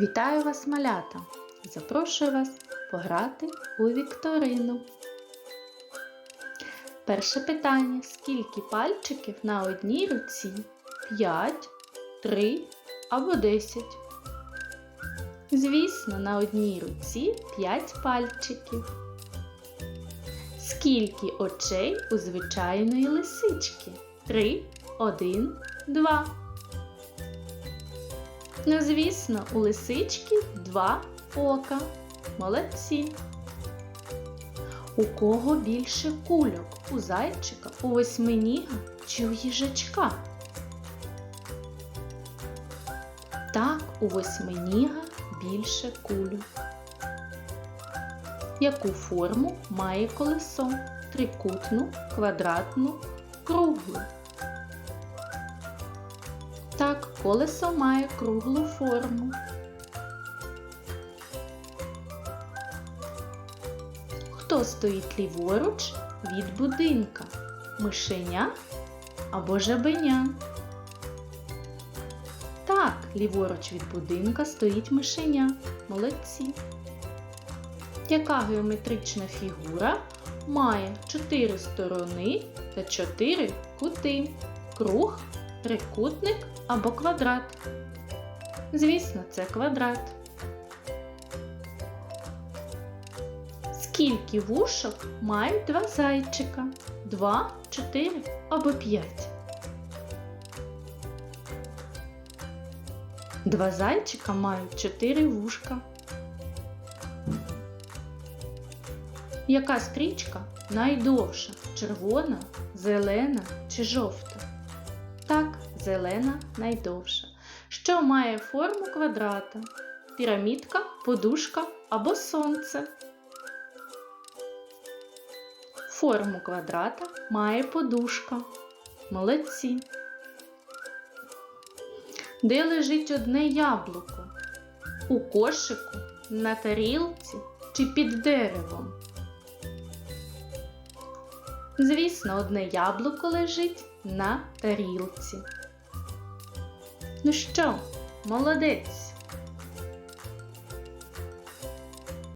Вітаю вас, малята! Запрошую вас пограти у вікторину. Перше питання: скільки пальчиків на одній руці? 5, 3 або 10? Звісно, на одній руці 5 пальчиків. Скільки очей у звичайної лисички? 3, 1, 2. Ну, звісно, у лисички два ока. Молодці. У кого більше кульок? У зайчика, у восьминіга чи у їжачка? Так, у восьминіга більше кульок. Яку форму має колесо? Трикутну, квадратну, круглу. Так, колесо має круглу форму. Хто стоїть ліворуч від будинка? Мишеня або жабеня? Так, ліворуч від будинка стоїть мишеня. Молодці. Яка геометрична фігура має 4 сторони та 4 кути? Круг, трикутник або квадрат? Звісно, це квадрат. Скільки вушок мають два зайчика? Два, чотири або п'ять? Два зайчика мають чотири вушка. Яка стрічка найдовша? Червона, зелена чи жовта? Так, зелена найдовша. Що має форму квадрата? Пірамідка, подушка або сонце. Форму квадрата має подушка. Молодці. Де лежить одне яблуко? У кошику, на тарілці чи під деревом? Звісно, одне яблуко лежить на тарілці. Ну що, молодець?